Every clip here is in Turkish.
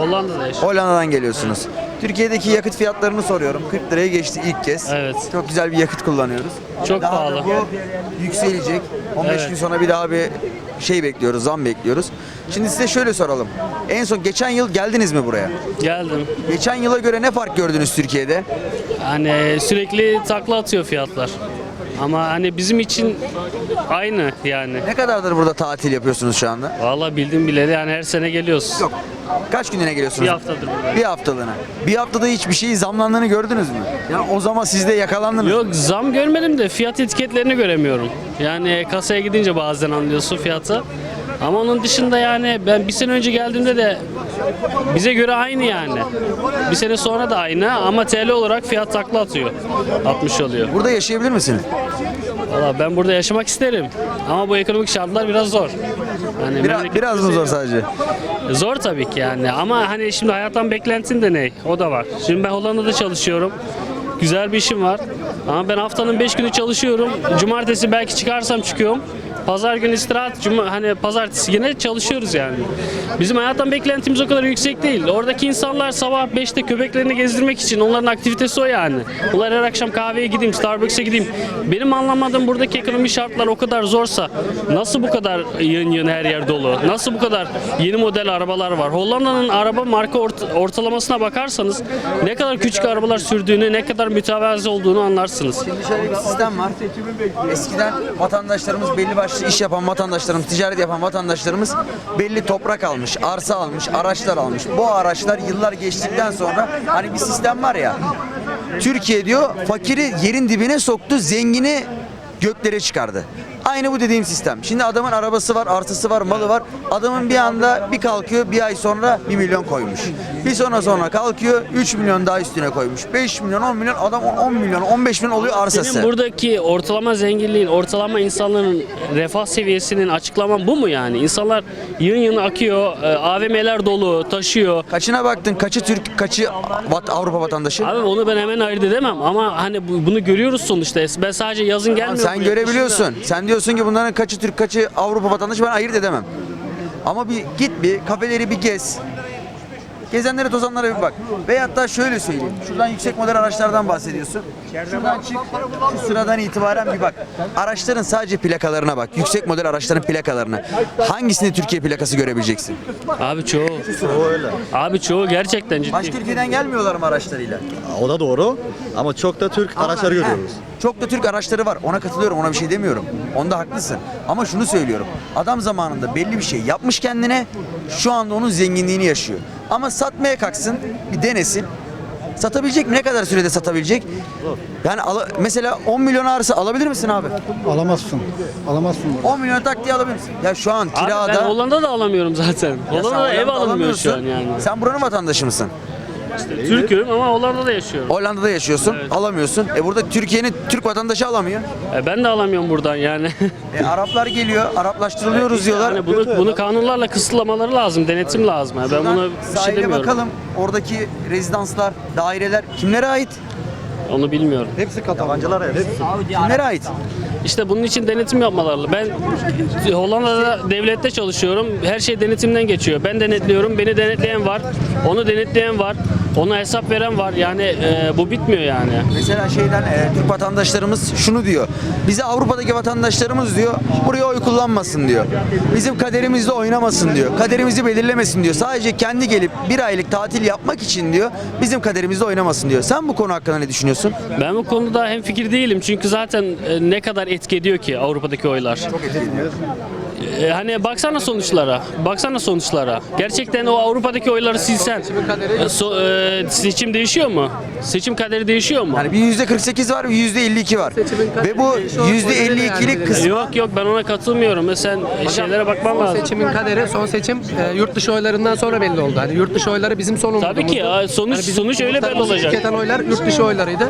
Hollanda'da yaşıyorum. Hollanda'dan geliyorsunuz. Türkiye'deki yakıt fiyatlarını soruyorum. 40 liraya geçti ilk kez. Evet. Çok güzel bir yakıt kullanıyoruz. Çok Daha da pahalı. bu yükselecek. 15 Evet. gün sonra bir daha bir şey bekliyoruz, zam bekliyoruz. Şimdi size şöyle soralım. En son geçen yıl geldiniz mi buraya? Geldim. Geçen yıla göre ne fark gördünüz Türkiye'de? Hani sürekli takla atıyor fiyatlar. Ama hani bizim için aynı yani. Ne kadardır burada tatil yapıyorsunuz şu anda? Vallahi bildim bileli yani her sene geliyoruz. Yok. Kaç günlüğüne geliyorsunuz? Bir haftadır buradayım. Bir haftalığına. Bir haftada hiçbir şeyi zamlandığını gördünüz mü? Ya o zaman siz de yakalandınız. Yok zam görmedim de fiyat etiketlerini göremiyorum. Yani kasaya gidince bazen anlıyorsun fiyatı. Ama onun dışında yani ben bir sene önce geldiğimde de bize göre aynı yani. Bir sene sonra da aynı ama TL olarak fiyat takla atıyor. 60 oluyor. Burada yaşayabilir misiniz? Valla ben burada yaşamak isterim. Ama bu ekonomik şartlar biraz zor. Yani Biraz, memleket- biraz mı zor sadece? Zor tabii ki yani ama hani şimdi hayattan beklentin de ne? O da var. Şimdi ben Hollanda'da çalışıyorum. Güzel bir işim var. Ama ben haftanın 5 günü çalışıyorum. Cumartesi belki çıkarsam çıkıyorum. Pazar günü istirahat, cuma, hani pazartesi yine çalışıyoruz yani. Bizim hayattan beklentimiz o kadar yüksek değil. Oradaki insanlar sabah 5'te köpeklerini gezdirmek için onların aktivitesi o yani. Bunlar her akşam kahveye gideyim, Starbucks'a gideyim. Benim anlamadığım buradaki ekonomi şartlar o kadar zorsa nasıl bu kadar yığın yığın her yer dolu? Nasıl bu kadar yeni model arabalar var? Hollanda'nın araba marka ort- ortalamasına bakarsanız ne kadar küçük arabalar sürdüğünü, ne kadar mütevazi olduğunu anlarsınız. Şimdi şöyle bir sistem var. Eskiden vatandaşlarımız belli başlı iş yapan vatandaşlarımız, ticaret yapan vatandaşlarımız belli toprak almış, arsa almış, araçlar almış. Bu araçlar yıllar geçtikten sonra hani bir sistem var ya. Türkiye diyor fakiri yerin dibine soktu, zengini göklere çıkardı. Aynı bu dediğim sistem. Şimdi adamın arabası var, arsası var, malı var. Adamın bir anda bir kalkıyor bir ay sonra 1 milyon koymuş. Bir sonra sonra kalkıyor 3 milyon daha üstüne koymuş. 5 milyon, 10 milyon adam 10 milyon, 15 milyon oluyor arsası. Senin buradaki ortalama zenginliğin, ortalama insanların refah seviyesinin açıklaman bu mu yani? İnsanlar yığın yığın akıyor, e, AVM'ler dolu, taşıyor. Kaçına baktın? Kaçı Türk, kaçı vat, Avrupa vatandaşı? Abi onu ben hemen ayırt edemem ama hani bu- bunu görüyoruz sonuçta. Ben sadece yazın gelmiyorum. Sen buraya, görebiliyorsun. kışın da- Sen diyorsun ki bunların kaçı Türk, kaçı Avrupa vatandaşı ben ayırt edemem. Ama bir git bir kafeleri bir gez. Gezenlere tozanlara bir bak. Veyahut da şöyle söyleyeyim. Şuradan yüksek model araçlardan bahsediyorsun. Şuradan çık. Şu sıradan itibaren bir bak. Araçların sadece plakalarına bak. Yüksek model araçların plakalarına. Hangisini Türkiye plakası görebileceksin? Abi çoğu. Abi çoğu gerçekten ciddi. Başka ülkeden gelmiyorlar mı araçlarıyla? O da doğru ama çok da Türk araçları He, görüyoruz. Çok da Türk araçları var. Ona katılıyorum. Ona bir şey demiyorum. Onda haklısın. Ama şunu söylüyorum. Adam zamanında belli bir şey yapmış kendine. Şu anda onun zenginliğini yaşıyor. Ama satmaya kalksın, bir denesin. Satabilecek mi? Ne kadar sürede satabilecek? Yani ala- mesela 10 milyon arsa alabilir misin abi? Alamazsın. Alamazsın. 10 milyon tak diye alabilir misin? Ya şu an Abi ben kirada... Hollanda'da alamıyorum zaten. Ya sen Hollanda'da ev Hollanda'da alınmıyor şu an alamıyorsun. yani. Sen buranın vatandaşı mısın? Türk'üm ama Hollanda'da yaşıyorum. Hollanda'da yaşıyorsun, Evet. alamıyorsun. E burada Türkiye'nin Türk vatandaşı alamıyor. E ben de alamıyorum buradan yani. E Araplar geliyor, Araplaştırılıyoruz diyorlar. Yani bunu, bunu kanunlarla kısıtlamaları lazım, denetim lazım. Yani ben buna bir şey demiyorum. bakalım. Oradaki rezidanslar, daireler kimlere ait? Onu bilmiyorum. Hepsi Katar. Yabancılar hepsi. Kimlere ait? İşte bunun için denetim yapmaları. Ben Hollanda'da devlette çalışıyorum. Her şey denetimden geçiyor. Ben denetliyorum. Beni denetleyen var. Onu denetleyen var. Ona hesap veren var. Yani e, bu bitmiyor yani. Mesela şeyden e, Türk vatandaşlarımız şunu diyor. Bize Avrupa'daki vatandaşlarımız diyor buraya oy kullanmasın diyor. Bizim kaderimizle oynamasın diyor. Kaderimizi belirlemesin diyor. Sadece kendi gelip bir aylık tatil yapmak için diyor bizim kaderimizle oynamasın diyor. Sen bu konu hakkında ne düşünüyorsun? Ben bu konuda hem fikir değilim. Çünkü zaten e, ne kadar etki ediyor ki Avrupa'daki oylar. E, hani baksana sonuçlara. Baksana sonuçlara. Gerçekten o Avrupa'daki oyları silsen e, so- e, seçim değişiyor mu? Seçim kaderi değişiyor mu? Yani bir yüzde 48 var, bir yüzde 52 var. Ve bu yüzde 52'lik kısmı Yok yok ben ona katılmıyorum. Mesela şeylere bakmam Son lazım. seçimin kaderi, son seçim e, yurt dışı oylarından sonra belli oldu. Hani yurt dışı oyları bizim son Tabii ki umudumuzdu. ya, sonuç- Hani bizim sonuç öyle belli olacak. Tüketen oylar yurt dışı oylarıydı.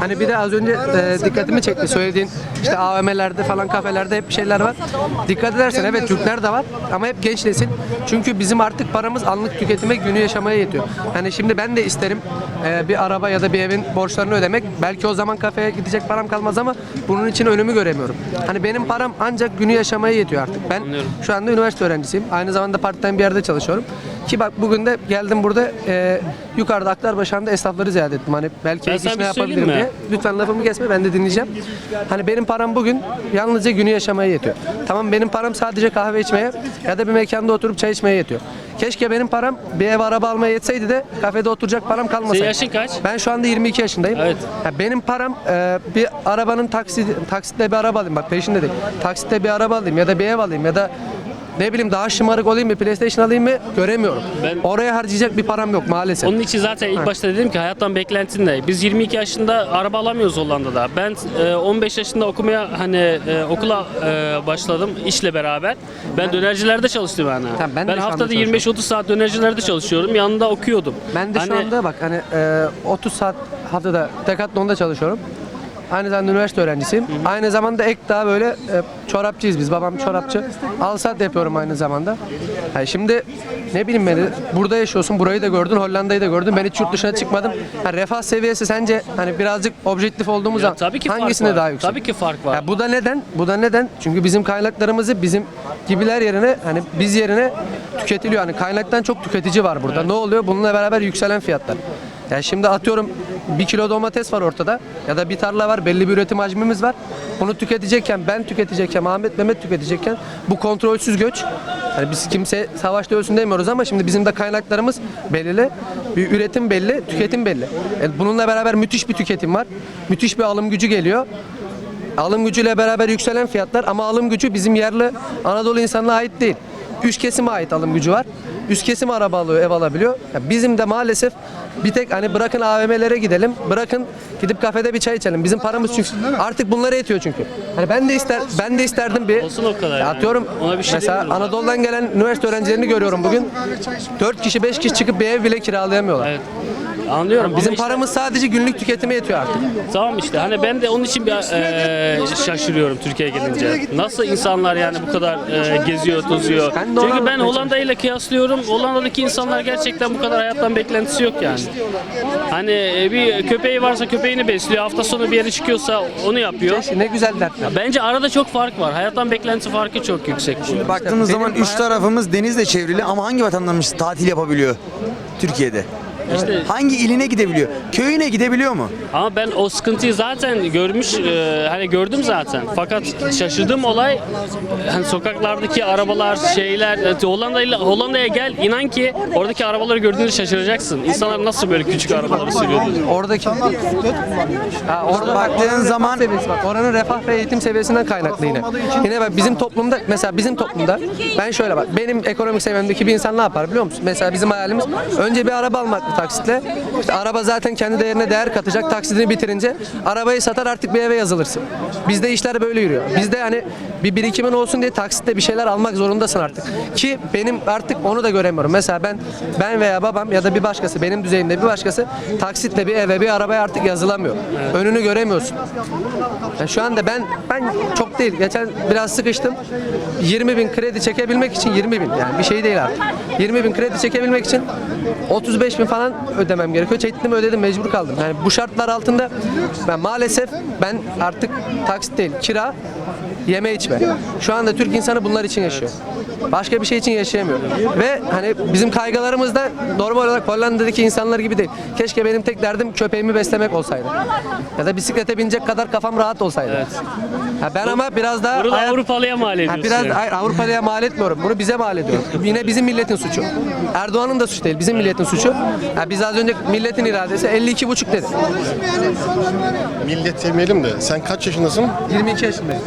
Hani bir de az önce e, dikkatimi çekti söylediğin işte AVM'lerde falan kafelerde hep bir şeyler var. Dikkat edersen evet Türkler de var ama hep genç nesil. Çünkü bizim artık paramız anlık tüketime günü yaşamaya yetiyor. Hani şimdi ben de isterim e, bir araba ya da bir evin borçlarını ödemek. Belki o zaman kafeye gidecek param kalmaz ama bunun için önümü göremiyorum. Hani benim param ancak günü yaşamaya yetiyor artık. Ben Anlıyorum. şu anda üniversite öğrencisiyim. Aynı zamanda part time bir yerde çalışıyorum. Ki bak bugün de geldim burada e, yukarıda Aklarbaşı'nda esnafları ziyaret ettim. Hani belki Ben ek sana iş bir ne şey yapabilirim mi? diye. Lütfen lafımı kesme ben de dinleyeceğim. Hani benim param bugün yalnızca günü yaşamaya yetiyor. Tamam benim param sadece kahve içmeye ya da bir mekanda oturup çay içmeye yetiyor. Keşke benim param bir ev araba almaya yetseydi de kafede oturacak param kalmasaydı. Senin yaşın kaç? Ben şu anda 22 yaşındayım. Evet. Ya benim param e, bir arabanın taksit taksitle bir araba alayım bak peşinde değil. Taksitle bir araba alayım ya da bir ev alayım ya da ne bileyim daha şımarık olayım mı PlayStation alayım mı göremiyorum. Ben- Oraya harcayacak bir param yok maalesef. Onun için zaten ilk başta dedim ki hayattan beklentin ne? Biz 22 yaşında araba alamıyoruz Hollanda'da. Ben e, 15 yaşında okumaya hani e, okula e, başladım işle beraber. Ben dönercilerde çalıştım yani. Tamam, ben ben şu anda haftada çalışıyorum. 25-30 saat dönercilerde çalışıyorum. Yanında okuyordum. Ben de şu Hani- anda bak hani e, 30 saat haftada Decathlon'da çalışıyorum. Aynı zamanda üniversite öğrencisiyim. Aynı zamanda ek daha böyle e, çorapçıyız biz. Babam çorapçı. Alsat yapıyorum aynı zamanda. Yani şimdi ne bileyim beni burada yaşıyorsun. Burayı da gördün, Hollanda'yı da gördün. Ben hiç yurt dışına çıkmadım. Ha, refah seviyesi sence hani birazcık objektif olduğumuz zaman tabii ki hangisinde daha yüksek? Tabii ki fark var. Ya bu da neden? Bu da neden? Çünkü bizim kaynaklarımızı bizim gibiler yerine hani biz yerine tüketiliyor. Hani kaynaktan çok tüketici var burada. Ne oluyor? Bununla beraber yükselen fiyatlar. Yani şimdi atıyorum bir kilo domates var ortada ya da bir tarla var belli bir üretim hacmimiz var. Bunu tüketecekken ben tüketecekken Ahmet Mehmet tüketecekken bu kontrolsüz göç yani biz kimse savaşta ölsün demiyoruz ama şimdi bizim de kaynaklarımız belirli. Bir üretim belli, tüketim belli. Yani bununla beraber müthiş bir tüketim var. Müthiş bir alım gücü geliyor. Alım gücüyle beraber yükselen fiyatlar ama alım gücü bizim yerli Anadolu insanına ait değil. Üst kesime ait alım gücü var. Üst kesim araba alıyor, ev alabiliyor. Ya bizim de maalesef bir tek hani bırakın AVM'lere gidelim, bırakın gidip kafede bir çay içelim. Bizim paramız çünkü artık bunlara yetiyor çünkü. Hani ben de ister ben de isterdim bir Olsun o kadar Ya yani. atıyorum Ona bir şey mesela. Anadolu'dan gelen üniversite öğrencilerini görüyorum bugün. 4 kişi 5 kişi çıkıp bir ev bile kiralayamıyorlar. Evet. Anlıyorum. Bizim Ama işte- paramız sadece günlük tüketime yetiyor artık. Tamam işte hani ben de onun için bir e, şaşırıyorum Türkiye'ye gelince. Nasıl insanlar yani bu kadar e, geziyor, tozuyor. Ben de ona Çünkü ben bakmaya Hollanda ile kıyaslıyorum. Hollanda'daki insanlar gerçekten bu kadar hayattan beklentisi yok yani. Hani e, bir köpeği varsa köpeğini besliyor. Hafta sonu bir yere çıkıyorsa onu yapıyor. Ne güzel dertler. Bence arada çok fark var. Hayattan beklentisi farkı çok yüksek. Baktığımız zaman üç tarafımız denizle çevrili ama hangi vatandaşımız tatil yapabiliyor Türkiye'de? İşte Hangi iline gidebiliyor? Köyüne gidebiliyor mu? Ama ben o sıkıntıyı zaten görmüş, e, hani gördüm zaten. Fakat şaşırdığım olay hani sokaklardaki arabalar, şeyler, e, Hollanda'yla Hollanda'ya gel inan ki oradaki arabaları gördüğünde şaşıracaksın. İnsanlar nasıl böyle küçük arabaları sürüyordu? Oradaki ha, orada Baktığın zaman- seviyesi bak, oranın refah ve eğitim seviyesinden kaynaklı yine. Yine bak bizim toplumda mesela bizim toplumda ben şöyle bak benim ekonomik seviyemdeki bir insan ne yapar biliyor musun? Mesela bizim hayalimiz önce bir araba almak taksitle. İşte araba zaten kendi değerine değer katacak. Taksidini bitirince arabayı satar artık bir eve yazılırsın. Bizde işler böyle yürüyor. Bizde hani bir birikimin olsun diye taksitle bir şeyler almak zorundasın artık. Ki benim artık onu da göremiyorum. Mesela ben ben veya babam ya da bir başkası benim düzeyimde bir başkası taksitle bir eve bir arabaya artık yazılamıyor. Önünü göremiyorsun. Ya şu anda ben ben çok değil. Geçen biraz sıkıştım. 20 bin kredi çekebilmek için 20 bin yani bir şey değil artık. 20 bin kredi çekebilmek için 35 bin falan ödemem gerekiyor. Çektim ödedim mecbur kaldım. Yani bu şartlar altında ben maalesef ben artık taksit değil kira yeme içme. Şu anda Türk insanı bunlar için yaşıyor. Başka bir şey için yaşayamıyor. Ve hani bizim kaygılarımız da normal olarak Hollanda'daki insanlar gibi değil. Keşke benim tek derdim köpeğimi beslemek olsaydı. Ya da bisiklete binecek kadar kafam rahat olsaydı. Ha ben ama biraz daha Bunu da hayat- Avrupalıya mal Ha, ediyorsun. biraz yani. hayır, Avrupa'ya mal etmiyorum. Bunu bize mal ediyorum. Yine bizim milletin suçu. Erdoğan'ın da suçu değil. Bizim milletin suçu. Ha, biz az önce milletin iradesi 52,5 dedi. Millet demeyelim de sen kaç yaşındasın? 22 yaşındayım.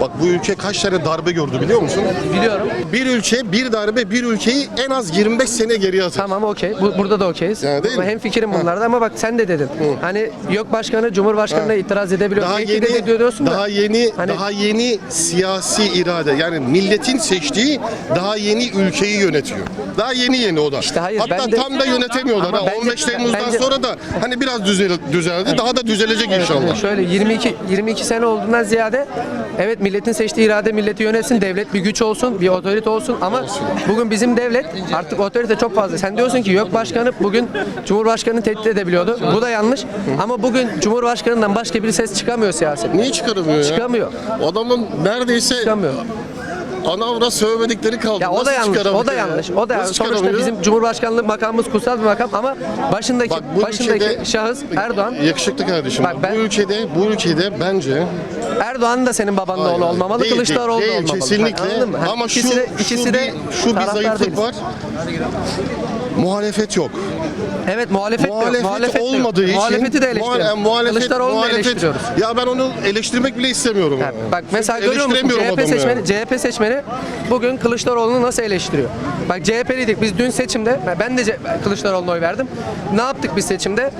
Bak bu ülke kaç tane darbe gördü biliyor musun? Biliyorum. Bir ülke bir darbe bir ülkeyi en az 25 sene geriye atır. Tamam okey. Bu, burada da okeyiz. Yani değil mi? Hem fikrim bunlarda ama bak sen de dedin. Hani yok başkanı Cumhurbaşkanı'na Ha. itiraz edebiliyor. Daha yeni ediyorsun da. daha yeni Hani- daha yeni siyasi irade yani milletin seçtiği daha yeni ülkeyi yönetiyor. Daha yeni yeni o da. İşte hayır, Hatta ben de- tam da yönetemiyorlar. Ama ha. bence- 15 Temmuz'dan bence- sonra da hani biraz düzel, düzeldi. Daha da düzelecek inşallah. Şöyle 22 22 sene olduğundan ziyade evet milletin seçtiği irade milleti yönetsin, devlet bir güç olsun, bir otorite olsun ama bugün bizim devlet artık otorite çok fazla. Sen diyorsun ki yok başkanı bugün Cumhurbaşkanı tehdit edebiliyordu. Bu da yanlış. Ama bugün Cumhurbaşkanından başka bir ses çıkamıyor siyaset. Niye çıkaramıyor ya? Çıkamıyor. O adamın neredeyse Çıkamıyor. Anavra sövmedikleri kaldı. Ya o da yanlış. O da ya? yanlış. O da Nasıl sonuçta bizim Cumhurbaşkanlığı makamımız kutsal bir makam ama başındaki Bak bu başındaki ülkede- şahıs Erdoğan. Yakışıklı kardeşim. Bak ben- Bu ülkede bu ülkede bence Erdoğan da senin babanın oğlu olmamalı, değil, Kılıçdaroğlu değil, da olmamalı. kesinlikle. Ha, Ama şu, ikisi de, şu, ikisi bir, de şu bir zayıflık değiliz. var. Muhalefet yok. Evet muhalefet, de yok. Muhalefet, muhalefet de yok. olmadığı için Muhalefeti de eleştiriyoruz. muhale- muhalefet, Kılıçdaroğlu'nu da muhalefet- eleştiriyoruz. Ya ben onu eleştirmek bile istemiyorum. Ya. Bak mesela Çünkü görüyor musun eleştiremiyorum CHP adamı seçmeni, yani. CHP seçmeni bugün Kılıçdaroğlu'nu nasıl eleştiriyor? Bak CHP'liydik biz dün seçimde ben de C- Kılıçdaroğlu'na oy verdim. Ne yaptık biz seçimde?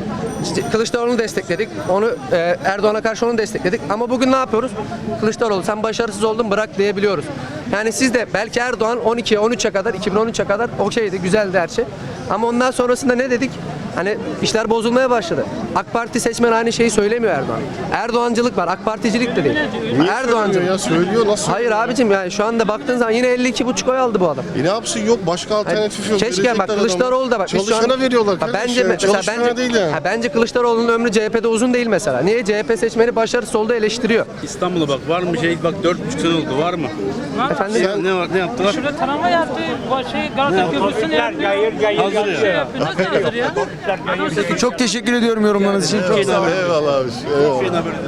C- Kılıçdaroğlu'nu destekledik. Onu e, Erdoğan'a karşı onu destekledik. Ama bugün ne yapıyoruz? Kılıçdaroğlu sen başarısız oldun bırak diyebiliyoruz. Yani siz de belki Erdoğan 12'ye 13'e kadar 2013'e kadar okeydi güzeldi her şey. Ama ondan sonrasında ne dedik? Hani işler bozulmaya başladı. AK Parti seçmen aynı şeyi söylemiyor Erdoğan. Erdoğancılık var. AK Particilik de değil. Niye Erdoğancılık. ya söylüyor nasıl? Hayır abicim yani şu anda baktığın zaman yine 52,5 oy aldı bu adam. E ne yapsın yok başka alternatif yok. Keşke bak Verecekler Kılıçdaroğlu da bak. biz şu Çalışana an- veriyorlar. Ha, kardeşim. bence mesela bence, değil yani. ha, bence Kılıçdaroğlu'nun ömrü CHP'de uzun değil mesela. Niye CHP seçmeni başarısız oldu eleştiriyor. İstanbul'a bak var mı şey bak dört buçuk sene oldu var mı? Efendim Ne, ne var ne yaptılar? Şurada tarama yaptı. Bu şey Galata Köprüsü'nü yapıyor. Hazır ya. yapıyor. Nasıl hazır ya? Çok teşekkür ediyorum yorumlarınız için. Çok sağ olun. Eyvallah abi. Eyvallah.